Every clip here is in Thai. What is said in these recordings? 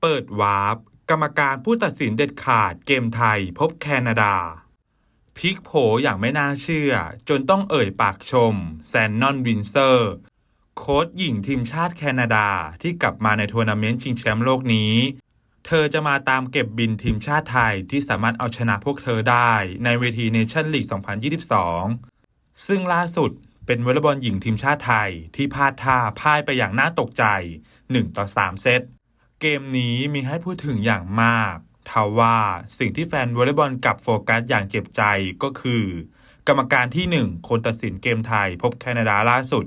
เปิดวาร์ปกรรมการผู้ตัดสินเด็ดขาดเกมไทยพบแคนาดาพลิกโผอย่างไม่น่าเชื่อ จนต้องเอ่ยปากชม แซนนอนวินเซอร์ โค้ชหญิงทีมชาติแคนาดาที่กลับมาในทัวร์นาเมนต์ชิงแชมป์โลกนี้ เธอจะมาตามเก็บบินทีมชาติไทยที่สามารถเอาชนะพวกเธอได้ในเวทีเนชั่นลีก 2022 ซึ่งล่าสุดเป็นวอลเลย์บอลหญิงทีมชาติไทยที่พลาดท่าพ่ายไปอย่างน่าตกใจ 1 ต่อ 3 เซต เกมนี้มีให้พูดถึงอย่างมากทว่าสิ่งที่แฟนวอลเลย์บอลกับโฟกัสอย่างเจ็บใจก็คือ กรรมการที่ 1 คนตัดสินเกมไทยพบแคนาดาล่าสุด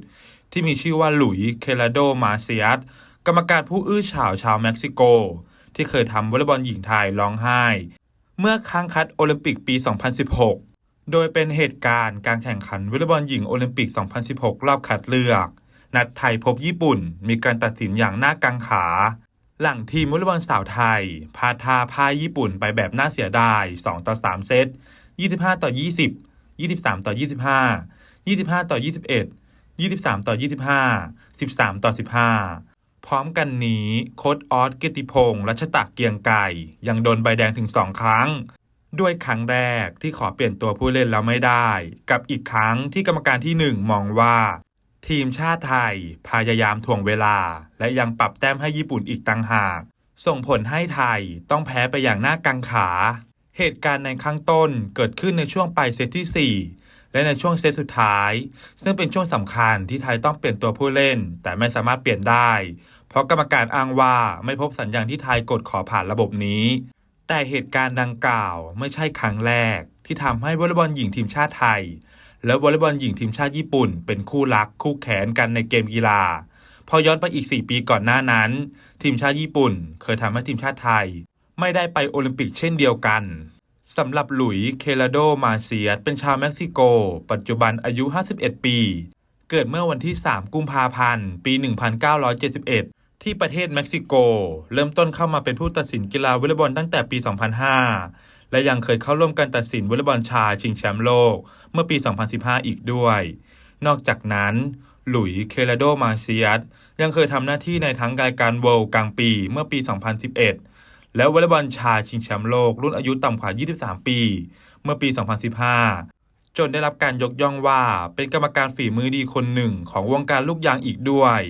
ที่มีชื่อว่าหลุยส์เคลาโดมาเซียสกรรมการผู้อื้อฉาวชาวเม็กซิโก ที่เคยทำวอลเลย์บอลหญิงไทยร้องไห้ เมื่อครั้งคัดโอลิมปิกปี 2016 โดยเป็นเหตุการณ์การแข่งขันวอลเลย์บอลหญิงโอลิมปิก 2016 รอบคัดเลือก นัดไทยพบญี่ปุ่น มีการตัดสินอย่างน่ากังขา หลังทีมวอลเลย์บอลสาวไทย พาทาพ่ายญี่ปุ่นไปแบบน่าเสียดาย 2 ต่อ 3 เซต 25 ต่อ 20 23 ต่อ 25 25 ต่อ 21 23 ต่อ 25 13 ต่อ 15 พร้อมกันนี้โค้ดออสเกติพงษ์รัชตะเกียงไก่ ยังโดนใบแดงถึง 2 ครั้ง ด้วยครั้งแรกที่ขอเปลี่ยนตัวผู้เล่นแล้วไม่ได้ กับอีกครั้งที่กรรมการที่ 1 มองว่า ทีมชาติไทย พยายามถ่วงเวลา และยังปรับแต้มให้ญี่ปุ่นอีกต่างหาก ส่งผลให้ไทยต้องแพ้ไปอย่างน่ากังขา เหตุการณ์ในข้างต้นเกิดขึ้นในช่วงปลายเซตที่ 4 และในช่วงเซตสุดท้าย ซึ่งเป็นช่วงสำคัญที่ไทยต้องเปลี่ยนตัวผู้เล่น แต่ไม่สามารถเปลี่ยนได้ เพราะกรรมการอ้างว่าไม่พบสัญญาณที่ไทยกดขอผ่านระบบนี้ แต่เหตุการณ์ดังกล่าวไม่ใช่ครั้งแรก ที่ทำให้วอลเลย์บอลหญิงทีมชาติไทย และวอลเลย์บอลหญิงทีมชาติญี่ปุ่น เป็นคู่รักคู่แขนกันในเกมกีฬา พอย้อนไปอีก 4 ปีก่อนหน้านั้น ทีมชาติญี่ปุ่น เคยทำให้ทีมชาติไทย ไม่ได้ไปโอลิมปิกเช่นเดียวกันสำหรับหลุยส์เคลาโด มาเซียสเป็นชาวเม็กซิโก ปัจจุบันอายุ 51 ปี เกิดเมื่อวันที่ 3 กุมภาพันธ์ ปี 1971 ที่ประเทศเม็กซิโก เริ่มต้นเข้ามาเป็นผู้ตัดสินกีฬาวอลเลย์บอลตั้งแต่ปี 2005 และยังเคยเข้าร่วมการตัดสินวอลเลย์บอลชายชิงแชมป์โลก เมื่อปี 2015 อีกด้วย นอกจากนั้น หลุยส์เคลาโดมาเซียสยังเคยทำหน้าที่ในทั้งรายการเวิลด์กลางปีเมื่อปี 2011 และวอลเลย์บอลชายชิงแชมป์โลก รุ่นอายุต่ำกว่า 23 ปี เมื่อปี 2015 จนได้รับการยกย่องว่าเป็นกรรมการฝีมือดีคนหนึ่งของวงการลูกยางอีกด้วย